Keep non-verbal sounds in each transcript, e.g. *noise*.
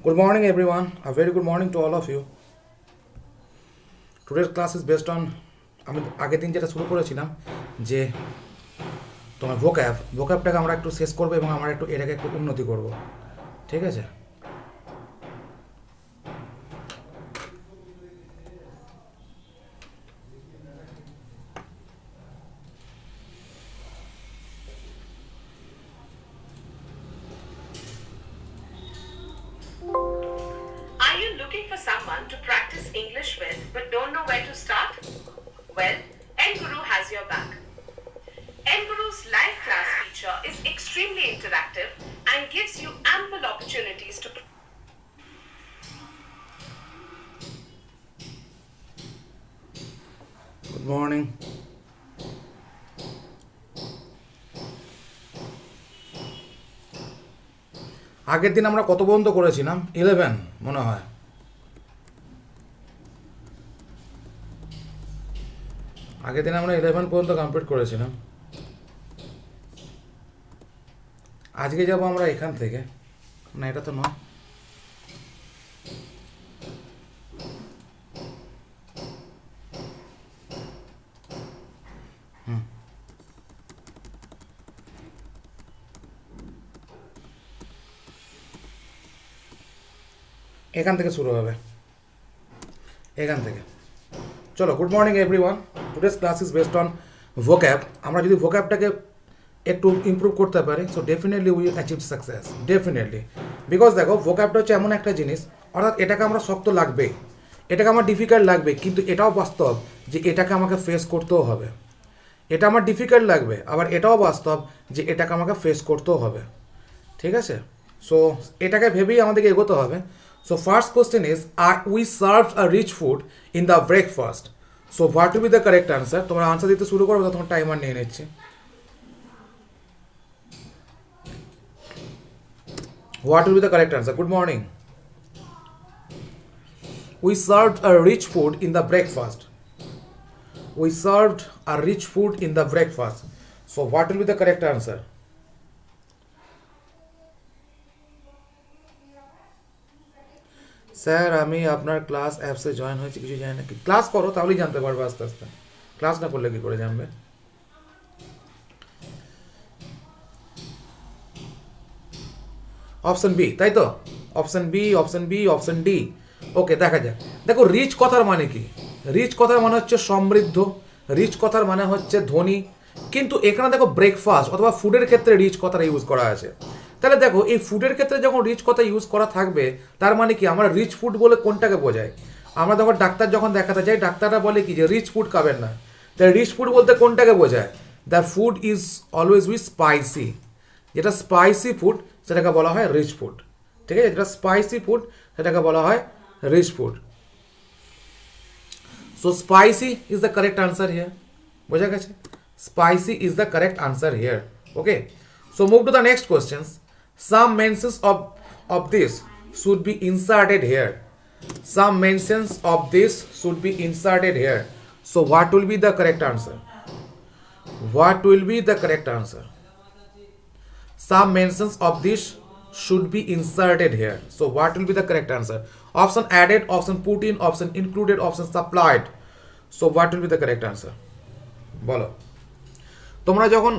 Good morning, everyone. A very good morning to all of you. Today's class is based on আমি আগের দিন যেটা শুরু করেছিলাম যে তোমার ভোক্যাব ভোক্যাবটাকে আমরা একটু শেষ করব এবং আমরা একটু এটাকে একটু উন্নতি করব ঠিক আছে Are you looking for someone to practice English with but don't know where to start? Well, Nguru has your back. Nguru's live class feature is extremely interactive and gives you ample opportunities to good morning আগের দিন আমরা কত পর্যন্ত করেছিলাম eleven মনে হয় আগের দিন আমরা ইলেভেন পর্যন্ত কমপ্লিট করেছিলাম। আজকে যাব আমরা এখান থেকে। না, এটা তো নয়। এখান থেকে শুরু হবে। এখান থেকে। চলো good morning everyone today's class is based on vocab আমরা যদি ভোক্যাবটাকে একটু ইমপ্রুভ করতে পারি so definitely we achieve success definitely because দেখো ভোক্যাবটা হচ্ছে এমন একটা জিনিস, অর্থাৎ এটাকে আমরা শক্ত লাগবেই। এটাকে আমার ডিফিকাল্ট লাগবে, কিন্তু এটাও বাস্তব যে এটাকে আমাকে ফেস করতেও হবে। এটা আমার ডিফিকাল্ট লাগবে, আবার এটাও বাস্তব যে এটাকে আমাকে ফেস করতেও হবে। ঠিক আছে? সো এটাকে ভেবেই আমাদেরকে এগোতে হবে। So first question is are we serve a rich food in the breakfast so what will be the correct answer তোমরা আনসার দিতে শুরু করো তোমার টাইমার নিয়ে নিচ্ছি। What will be the correct answer good morning we served a rich food in the breakfast we served a rich food in the breakfast. So, what will be the correct answer? Sir, আমি আপনার class অ্যাপসে join হয়েছি, কিছু জানি না কি। Class করো, তাহলেই জানতে পারবে আস্তে আস্তে। ক্লাস না করলে কি করে জানবে? অপশন বি তাই তো? Option B option B option D okay দেখা যাক। দেখো রিচ কথার মানে কি? রিচ কথার মানে হচ্ছে সমৃদ্ধ। রিচ কথার মানে হচ্ছে ধনী। কিন্তু এখানে দেখো ব্রেকফাস্ট অথবা ফুডের ক্ষেত্রে রিচ কথাটা ইউজ করা আছে। তাহলে দেখো, এই ফুডের ক্ষেত্রে যখন রিচ কথা ইউজ করা থাকবে, তার মানে কি? আমরা রিচ ফুড বলে কোনটাকে বোঝাই? আমরা যখন ডাক্তার যখন দেখাতে যাই, ডাক্তাররা বলে কি যে রিচ ফুড খাবেন না। তাই রিচ ফুড বলতে কোনটাকে বোঝায়? The food is always with spicy যেটা স্পাইসি ফুড সেটাকে বলা হয় রিচ ফুড ঠিক আছে? যেটা স্পাইসি ফুড সেটাকে বলা হয় rich food so spicy is the correct answer here বোঝা গেছে? Spicy is the correct answer here okay so move to the next questions Some mentions of, of this should be inserted here. Some mentions of this should be inserted here. So what will be the correct answer? What will be the correct answer? Some mentions of this should be inserted here. So what will be the correct answer? Option added, option put in, option included, option supplied. So what will be the correct answer? Bolo. তোমরা যখন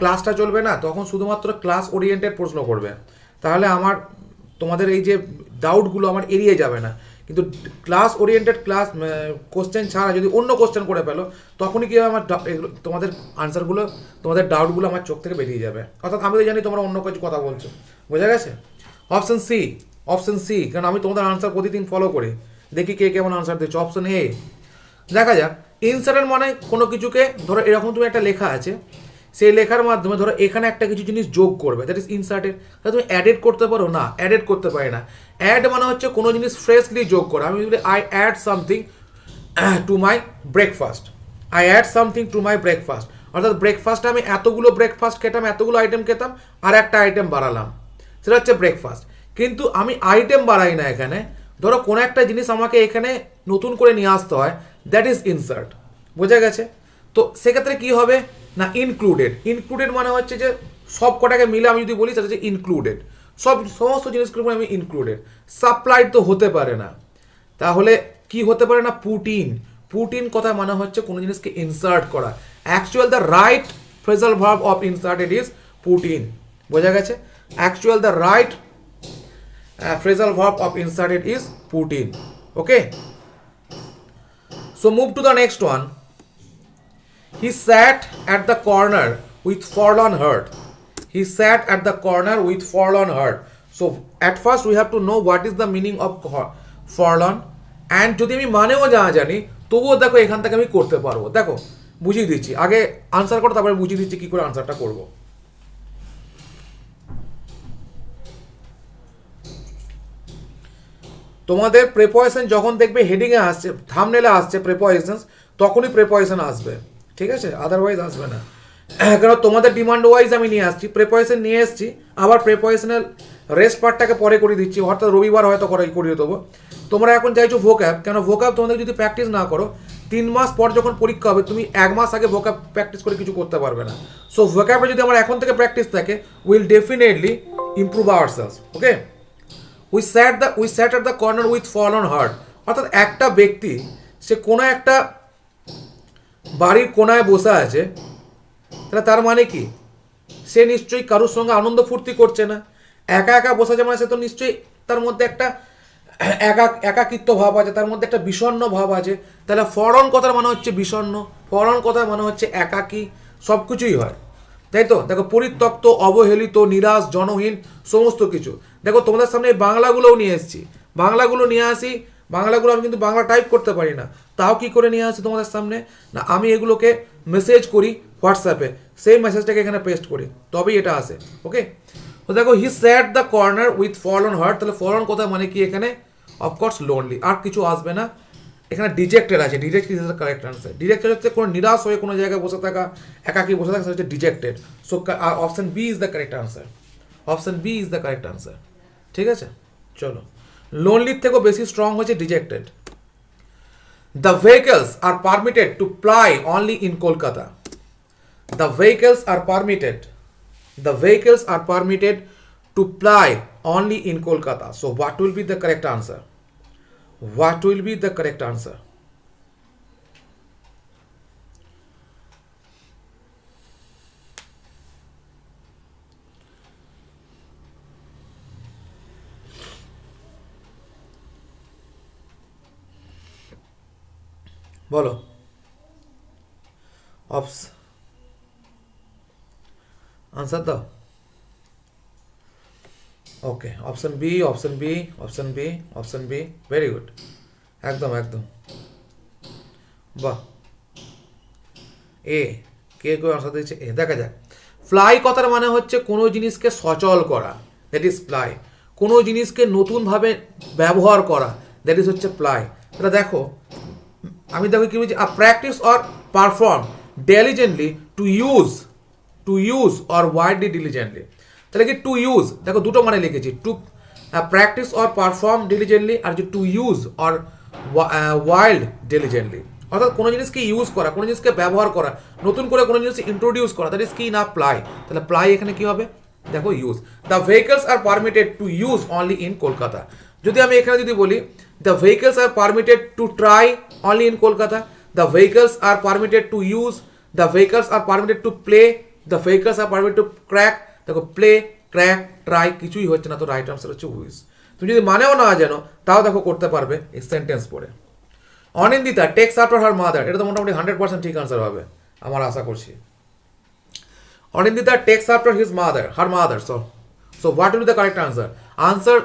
ক্লাসটা চলবে না, তখন শুধুমাত্র class oriented প্রশ্ন করবে। তাহলে আমার, তোমাদের এই যে ডাউটগুলো আমার এড়িয়ে যাবে না। কিন্তু ক্লাস ওরিয়েন্টেড ক্লাস কোশ্চেন ছাড়া যদি অন্য কোশ্চেন করে ফেলো, তখনই কী আমার তোমাদের আনসারগুলো তোমাদের ডাউটগুলো আমার চোখ থেকে বেরিয়ে যাবে। অর্থাৎ আমি তো জানি তোমরা অন্য কিছু কথা বলছো। বোঝা গেছে? অপশন সি অপশন সি কারণ আমি তোমাদের আনসার প্রতিদিন ফলো করি। দেখি কে কেমন আনসার দিচ্ছ। অপশন এ দেখা যাক। ইনসার্টের মানে কোনো কিছুকে, ধরো এরকম তুমি একটা লেখা আছে, সেই লেখার মাধ্যমে ধরো এখানে একটা কিছু জিনিস যোগ করবে দ্যাট ইজ ইনসার্টেড তাহলে তুমি অ্যাডেড করতে পারো? না অ্যাডেড করতে পারি না। অ্যাড মানে হচ্ছে কোনো জিনিস ফ্রেশলি যোগ করা। আমি বলি I add something to my breakfast I add something to my breakfast অর্থাৎ ব্রেকফাস্টে আমি এতগুলো ব্রেকফাস্ট খেতাম, এতগুলো আইটেম খেতাম, আর একটা আইটেম বাড়ালাম। সেটা হচ্ছে ব্রেকফাস্ট কিন্তু আমি আইটেম বাড়াই না এখানে। ধরো কোনো একটা জিনিস আমাকে এখানে নতুন করে নিয়ে আসতে হয় দ্যাট ইজ ইনসার্ট বোঝা গেছে? তো সেক্ষেত্রে কি হবে? না ইনক্লুডেড ইনক্লুডেড মানে হচ্ছে যে সব কটাকে মিলে আমি যদি বলি সেটা হচ্ছে ইনক্লুডেড সব, সমস্ত জিনিসগুলো আমি ইনক্লুডেড সাপ্লাইড তো হতে পারে না। তাহলে কি হতে পারে না? পুটিন পুটিন কথা মানে হচ্ছে কোনো জিনিসকে ইনসার্ট করা। Actual the right phrasal verb of inserted is put in বোঝা গেছে? Actual the right phrasal verb of is put in. Okay? So move to the next one he sat at the corner with forlorn heart he sat at the corner with forlorn heart so at first we have to know what is the meaning of forlorn and যদি আমি মানেও যা জানি তবুও দেখো এখান থেকে আমি করতে পারব দেখো বুঝিয়ে দিচ্ছি আগে আনসার করো তারপরে বুঝিয়ে দিচ্ছি কি করে আনসারটা করব তোমাদের প্রেপয়েশন যখন দেখবে হেডিংয়ে আসছে থামনেলে আসছে প্রেপয়েশন তখনই প্রেপয়েশন আসবে। ঠিক আছে? আদারওয়াইজ আসবে না। *clears throat* কারণ তোমাদের ডিমান্ড ওয়াইজ আমি নিয়ে আসছি। প্রেপয়েশন নিয়ে এসেছি, আবার প্রেপয়েশনাল রেস্ট পার্টটাকে পরে করে দিচ্ছি। অর্থাৎ রবিবার হয়তো করে করিয়ে দেবো। তোমরা এখন চাইছো ভোক্যাব কেন? ভোক্যাব তোমাদের যদি প্র্যাকটিস না করো, তিন মাস পর যখন পরীক্ষা হবে, তুমি এক মাস আগে ভোক্যাব প্র্যাকটিস করে কিছু করতে পারবে না। সো ভোক্যাবে যদি আমার এখন থেকে প্র্যাকটিস থাকে will definitely improve our sales okay we sat the we sat at the corner with fall on heart অর্থাৎ একটা ব্যক্তি, সে কোনো একটা বাড়ির কোনায় বসে আছে, তাহলে তার মানে কি? সে নিশ্চয়ই কারোর সঙ্গে আনন্দ ফুর্তি করছে না। একা একা বসে আছে মানে সে তো নিশ্চয়ই তার মধ্যে একটা একা, একাকিত্ব ভাব আছে, তার মধ্যে একটা বিষণ্ণ ভাব আছে। তাহলে ফরন কথার মানে হচ্ছে বিষণ্ণ ফরন কথার মানে হচ্ছে একাকী সব কিছুই হয়। তাই তো? দেখো, পরিত্যক্ত, অবহেলিত, নিরাশ, জনহীন, সমস্ত কিছু। দেখো, তোমাদের সামনে বাংলাগুলোও নিয়ে এসেছি। বাংলাগুলো নিয়ে আসি, বাংলাগুলো আমি কিন্তু বাংলা টাইপ করতে পারি না। তাও কি করে নিয়ে আসি তোমাদের সামনে? না, আমি এগুলোকে মেসেজ করি হোয়াটসঅ্যাপে সেই মেসেজটাকে এখানে পেস্ট করি। তবেই এটা আসে ওকে তো দেখো he sat the corner with fall on heart তাহলে ফল অন কথা মানে কি এখানে? অফকোর্স লোনলি আর কিছু আসবে না। এখানে ডিজেক্টেড আছে, deject is the correct answer dejected হচ্ছে কোনো নিরাশ হয়ে কোনো জায়গায় বসে থাকা, একাকি বসে থাকা, সেটা হচ্ছে dejected. So option B is the correct answer option B is the correct answer ঠিক আছে? চলো। লোনলির থেকেও বেশি স্ট্রং হচ্ছে dejected. The vehicles are permitted to ply only in Kolkata the vehicles are permitted, the vehicles are permitted to ply only in kolkata. So, what will be the correct answer? what will be the correct answer বলো অপস answer দাও okay option B option B option B option B very good একদম একদম। বাহ। এ কে কেউ answer দিয়েছে এ দেখা যাক। ফ্লাই কথার মানে হচ্ছে কোনো জিনিসকে সচল করা। দ্যাট ইজ ফ্লাই কোনো জিনিসকে নতুনভাবে ব্যবহার করা। দ্যাট ইজ হচ্ছে প্লাই তাহলে দেখো, আমি দেখো কি বলছি practice or perform diligently to use to use or widely diligently তাহলে কি টু ইউজ দেখো দুটো মানে লিখেছি। To practice or perform diligently R to use or wild diligently অর্থাৎ কোনো জিনিসকে ইউজ করা, কোনো জিনিসকে ব্যবহার করা, নতুন করে কোনো জিনিস ইন্ট্রোডিউস করা দ্যাট ইজ কি না প্লাই তাহলে প্লাই এখানে কি হবে? দেখো use the vehicles are permitted to use only in Kolkata যদি আমি এখানে যদি বলি the vehicles are permitted to try only in Kolkata the vehicles are permitted to use the vehicles are permitted to play the vehicles are permitted to crack দেখো play crack try কিছুই হচ্ছে না, তো রাইট আনসার হচ্ছে with তুমি যদি মানেও না জানো, তাও দেখো করতে পারবে এই সেন্টেন্স পড়ে। Anindita takes after her mother এটা তো মোটামুটি হান্ড্রেড পার্সেন্ট ঠিক আনসার হবে, আমার আশা করছি। Anindita takes after his mother her mother so so what will the correct answer answer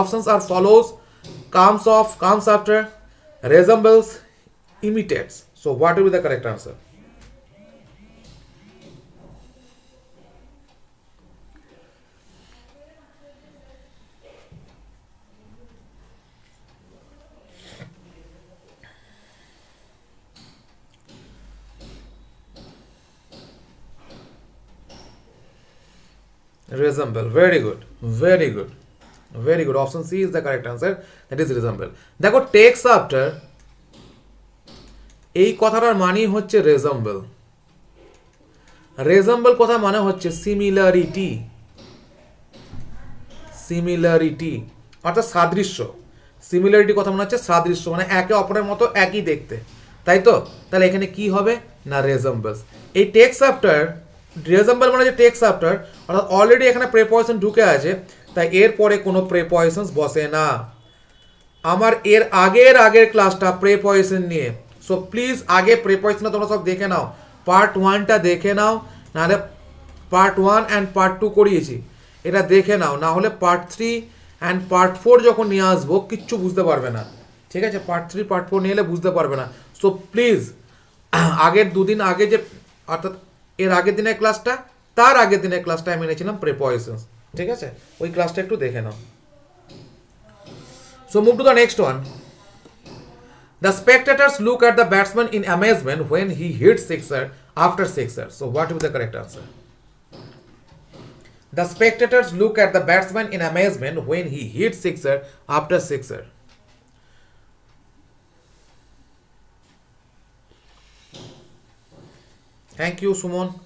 options are follows comes of comes after resembles, imitates. So what will the correct answer? Resemble. Very good. Very good. Very good. Option c is the correct answer. That is resemble. দেখো, takes after এই কথাটার মানে হচ্ছে রেজাম্বল রেজাম্বল কথা মানে হচ্ছে similarity similarity অর্থাৎ সাদৃশ্য। সিমিলারিটি কথা মনে হচ্ছে সাদৃশ্য মানে একে অপরের মতো একই দেখতে। তাই তো? তাহলে এখানে কি হবে? না রেজাম্বলস এই টেক্স আফটার রেজাম্বল মানে যে টেক্স আফটার অর্থাৎ অলরেডি এখানে প্রেপয়েশন ঢুকে আছে, তাই এরপরে কোনো প্রেপয়েশনস বসে না। আমার এর আগের আগের ক্লাসটা প্রেপয়েশন নিয়ে। সো প্লিজ আগে প্রেপয়েশনটা তোমরা সব দেখে নাও। পার্ট ওয়ানটা দেখে নাও, নাহলে part one and part two করিয়েছি। এটা দেখে নাও, না হলে part three and part four যখন নিয়ে আসব, কিচ্ছু বুঝতে পারবে না। ঠিক আছে? পার্ট থ্রি পার্ট ফোর নিয়ে এলে বুঝতে পারবে না। সো প্লিজ আগের দুদিন আগে যে, অর্থাৎ এর আগের দিনের ক্লাসটা তার আগের দিনের ক্লাসটা আমি এনেছিলাম প্রেপোজিশন ঠিক আছে? ওই ক্লাসটা একটু দেখে নাও। So move to the next one the spectators look at the batsman in amazement when he hit sixer after sixer so what will the correct answer the spectators look at the batsman in amazement when he hit sixer after sixer Thank you, Sumon.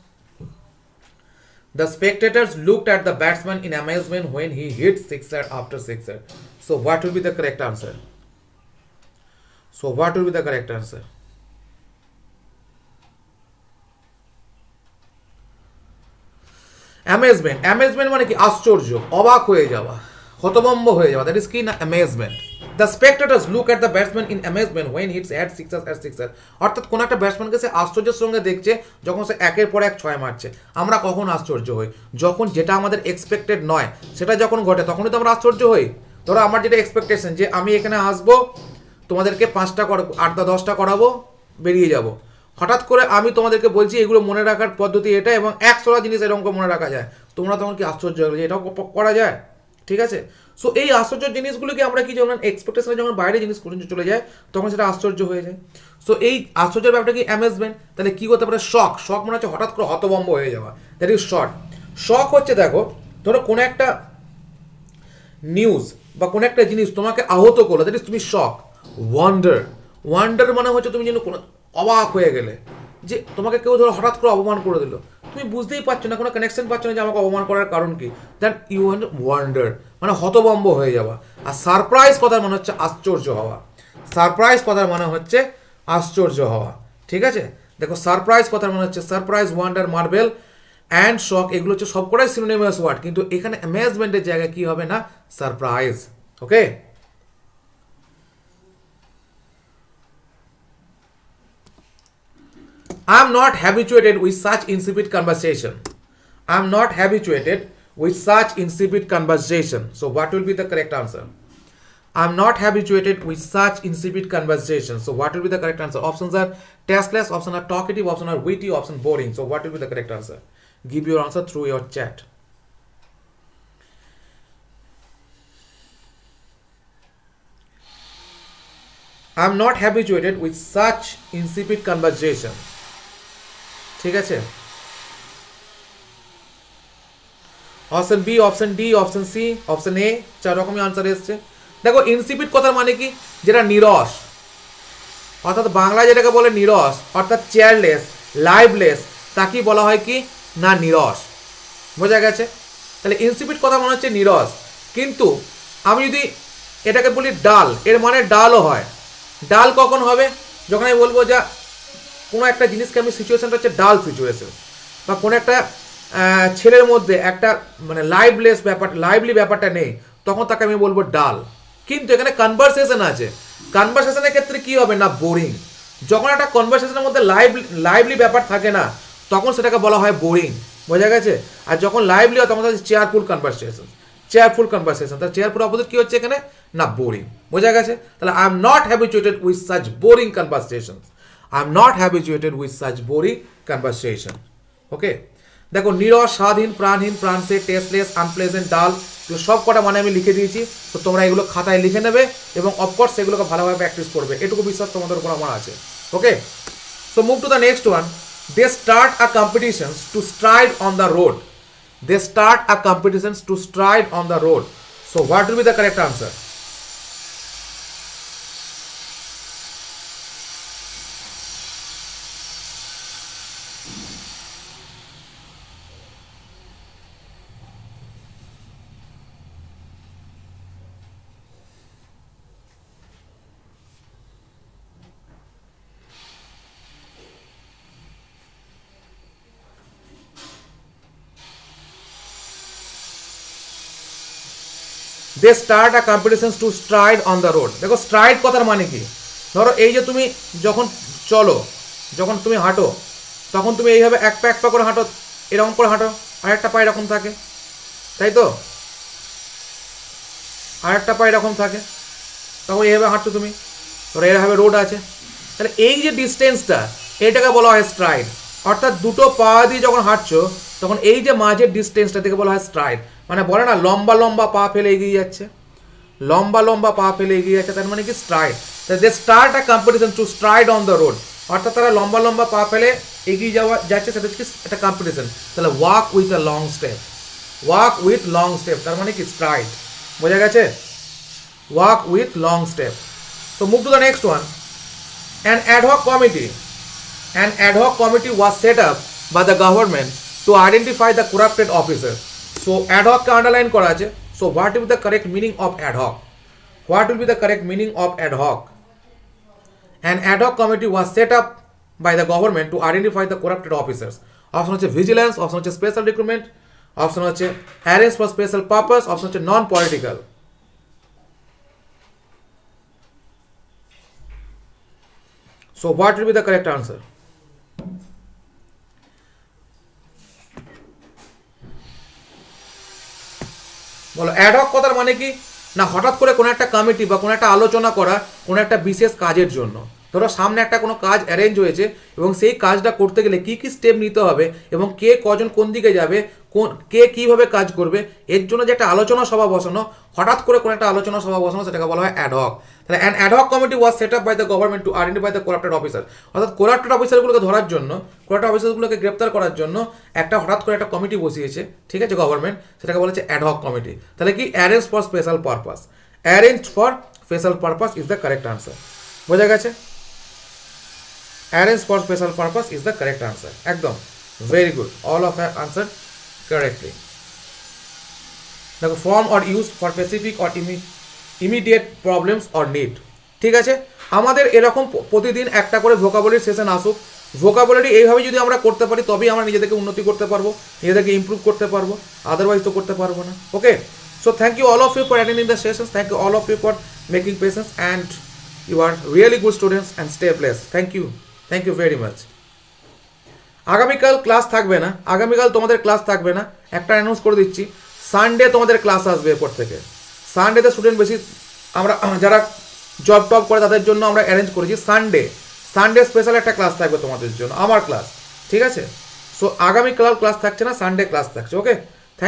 The spectators looked at the batsman in amazement when he hit sixer after sixer. So what will be the correct answer? So what will be the correct answer? Amazement amazement মানে কি আশ্চর্য অবাক হয়ে যাওয়া হতভম্ব হয়ে যাওয়া that is কি না amazement the spectators look at the batsman in amazement when hits at sixer at sixer অর্থাৎ কোনো একটা ব্যাটসম্যানকে সে আশ্চর্যের সঙ্গে দেখছে যখন সে একের পর এক ছয় মারছে। আমরা কখন আশ্চর্য হই? যখন যেটা আমাদের এক্সপেক্টেড নয়, সেটা যখন ঘটে, তখনই তো আমরা আশ্চর্য হই। ধরো আমার যেটা এক্সপেকটেশন যে আমি এখানে আসব, তোমাদেরকে পাঁচটা কর আটটা দশটা করাবো, বেরিয়ে যাব। হঠাৎ করে আমি তোমাদেরকে বলছি, এগুলো মনে রাখার পদ্ধতি এটা এবং একশোটা জিনিস এরকম মনে রাখা যায়। তোমরা তখন কি আশ্চর্য হয়ে এটাও করা যায়? ঠিক আছে? সো এই আশ্চর্য জিনিসগুলোকে আমরা কি যখন এক্সপেকটেশনে যখন বাইরে জিনিস করে চলে যায়, তখন সেটা আশ্চর্য হয়ে যায়। সো এই আশ্চর্যের ব্যাপারটা কি অ্যামেজমেন্ট তাহলে কী করতে পারে? শখ শখ মনে হচ্ছে হঠাৎ করে হতভম্ব হয়ে যাওয়া। দ্যাট ইজ শর্ট শখ হচ্ছে দেখো, ধরো কোনো একটা নিউজ বা কোনো একটা জিনিস তোমাকে আহত করল দ্যাট ইজ তুমি শখ ওয়ান্ডার ওয়ান্ডার মানে হচ্ছে তুমি যেন কোনো অবাক হয়ে গেলে, যে তোমাকে কেউ ধরো হঠাৎ করে অপমান করে দিল। তুমি বুঝতেই পারছ না, কোনো কানেকশন পাচ্ছ না যে আমাকে অপমান করার কারণ কি? দ্যাট ইউ অ্যান্ড ওয়ান্ডার মানে হতবম্ব হয়ে যাওয়া আর সারপ্রাইজ কথার মানে হচ্ছে আশ্চর্য হওয়া। সারপ্রাইজ কথার মানে হচ্ছে আশ্চর্য হওয়া। ঠিক আছে? দেখো সারপ্রাইজ কথার মানে হচ্ছে surprise wonder marvel and shock এগুলো হচ্ছে সবকটাই সিনোনিমাস ওয়ার্ড কিন্তু এখানে অ্যামেজমেন্টের জায়গায় কি হবে না? Surprise okay I am not habituated with such insipid conversation. I am not habituated with such insipid conversation. So, what will be the correct answer? I am not habituated with such insipid conversation. So, what will be the correct answer? Options are tasteless, option are talkative, option are witty, option boring. So, what will be the correct answer? Give your answer through your chat. I am not habituated with such insipid conversation. ঠিক আছে? Option B option D option C option A চার রকমই answer এসছে। দেখো insipid কথার মানে কি? যেটা নিরস। অর্থাৎ বাংলায় যেটাকে বলে নিরস, অর্থাৎ চেয়ারলেস লাইভলেস তাকেই বলা হয় কি? না, নিরস। বোঝা গেছে? তাহলে ইনসিপিড কথা মনে হচ্ছে নিরস। কিন্তু আমি যদি এটাকে বলি ডাল, এর মানে ডালও হয়। ডাল কখন হবে? যখন আমি বলব যা কোনো একটা জিনিসকে আমি সিচুয়েশনটা হচ্ছে ডাল সিচুয়েশন বা কোনো একটা ছেলের মধ্যে একটা মানে লাইভলেস ব্যাপার লাইভলি ব্যাপারটা নেই, তখন তাকে আমি বলব ডাল কিন্তু এখানে কনভারসেশন আছে। কনভারসেশনের ক্ষেত্রে কি হবে না? বোরিং যখন একটা কনভারসেশনের মধ্যে লাইভ লাইভলি ব্যাপার থাকে না, তখন সেটাকে বলা হয় বোরিং বোঝা গেছে? আর যখন লাইভলি হয়, তখন চেয়ারফুল কনভারসেশন চেয়ারফুল কনভারসেশন তাহলে চেয়ারফুল অপোজিট কী হচ্ছে এখানে? না বোরিং বোঝা গেছে? তাহলে I am not habituated with such boring conversation I am not habituated with such boring conversation okay দেখো, নিরস, স্বাধীন, প্রাণহীন প্রাণসে টেস্টলেস আনপ্লেজেন্ট ডাল এগুলো সব কটা মানে আমি লিখে দিয়েছি, তো তোমরা এগুলো খাতায় লিখে নেবে এবং অফকোর্স সেগুলোকে ভালোভাবে প্র্যাকটিস করবে। এটুকু বিশ্বাস তোমাদের উপর আমার আছে। Okay so move to the next one they start a competitions to stride on the road they start a competitions to stride on the road so what will be the correct answer? They start a competition to stride on the road দেখো stride কথার মানে কি? ধরো, এই যে তুমি যখন চলো, যখন তুমি হাঁটো, তখন তুমি এইভাবে এক পা এক পা করে হাঁটো, এরকম করে হাঁটো, আর একটা পা এরকম থাকে। তাই তো? আর একটা পা এরকম থাকে। তখন এইভাবে হাঁটছো তুমি। ধরো এরভাবে রোড আছে। তাহলে এই যে ডিস্টেন্সটা এটাকে বলা হয় স্ট্রাইড অর্থাৎ দুটো পা দিয়ে যখন হাঁটছো তখন এই যে মাঝের ডিস্টেন্সটা থেকে বলা হয় স্ট্রাইড মানে বলে না, লম্বা লম্বা পা ফেলে এগিয়ে যাচ্ছে। লম্বা লম্বা পা ফেলে এগিয়ে যাচ্ছে, তার মানে কি stride they start a competition to stride on the road অর্থাৎ তারা লম্বা লম্বা পা ফেলে এগিয়ে যাওয়া, যাচ্ছে, সেটা হচ্ছে একটা কম্পিটিশন তাহলে walk with a long step walk with long step তার মানে কি স্ট্রাইড বোঝা গেছে? ওয়াক উইথ লং স্টেপ তো next one. An ad hoc committee. An ad hoc committee was set up by the government to identify the corrupted officer. So ad hoc underline করা আছে. So what will be the correct meaning of ad hoc? What will be the correct meaning of ad hoc? An ad hoc committee was set up by the government to identify the corrupted officers. Option হচ্ছে vigilance option হচ্ছে special recruitment option হচ্ছে arrange for special purpose option হচ্ছে non political So what will be the correct answer? বলো ad hoc কথার মানে কি? না, হঠাৎ করে কোনো একটা কমিটি বা কোনো একটা আলোচনা করা, কোনো একটা বিশেষ কাজের জন্য। ধরো সামনে একটা কোনো কাজ অ্যারেঞ্জ হয়েছে এবং সেই কাজটা করতে গেলে কি কি স্টেপ নিতে হবে এবং কে কজন কোন দিকে যাবে, কোন, কে কীভাবে কাজ করবে, এর জন্য যে একটা আলোচনা সভা বসানো, হঠাৎ করে কোনো একটা আলোচনা সভা বসানো সেটাকে বলা হয় অ্যাডহক তাহলে an ad hoc committee was set up by the government to identify the corrupted officer অর্থাৎ করাপ্টেড অফিসারগুলোকে ধরার জন্য করাপ্টেড অফিসারগুলোকে গ্রেপ্তার করার জন্য একটা হঠাৎ করে একটা কমিটি বসিয়েছে, ঠিক আছে গভর্নমেন্ট সেটাকে বলা হচ্ছে অ্যাডহক কমিটি তাহলে কি? Arrange for special purpose arrange for special purpose is the correct answer বোঝা গেছে? Arrange for special purpose is the correct answer একদম very good all of have answer correctly দেখো form or use for specific or immediate problems or need ঠিক আছে? আমাদের এরকম প্রতিদিন একটা করে ভোকাবলির সেশন আসুক। ভোকাবলারি এইভাবে যদি আমরা করতে পারি, তবেই আমরা নিজেদেরকে উন্নতি করতে পারব, নিজেদেরকে ইম্প্রুভ করতে পারব আদারওয়াইজ তো করতে পারব না। Okay so thank you all of you for attending the sessions thank you all of you for making patience and you are really good students and stay place thank you thank you very much আগামীকাল class থাকবে না। আগামীকাল তোমাদের class থাকবে না। একটা announce করে দিচ্ছি। সানডে তোমাদের ক্লাস আসবে এরপর থেকে। সানডেতে স্টুডেন্ট বেশি আমরা, যারা জব টব করে তাদের জন্য আমরা অ্যারেঞ্জ করেছি সানডে সানডে স্পেশাল একটা ক্লাস থাকবে তোমাদের জন্য, আমার ক্লাস ঠিক আছে? সো আগামীকাল ক্লাস থাকছে না সানডে ক্লাস থাকছে ওকে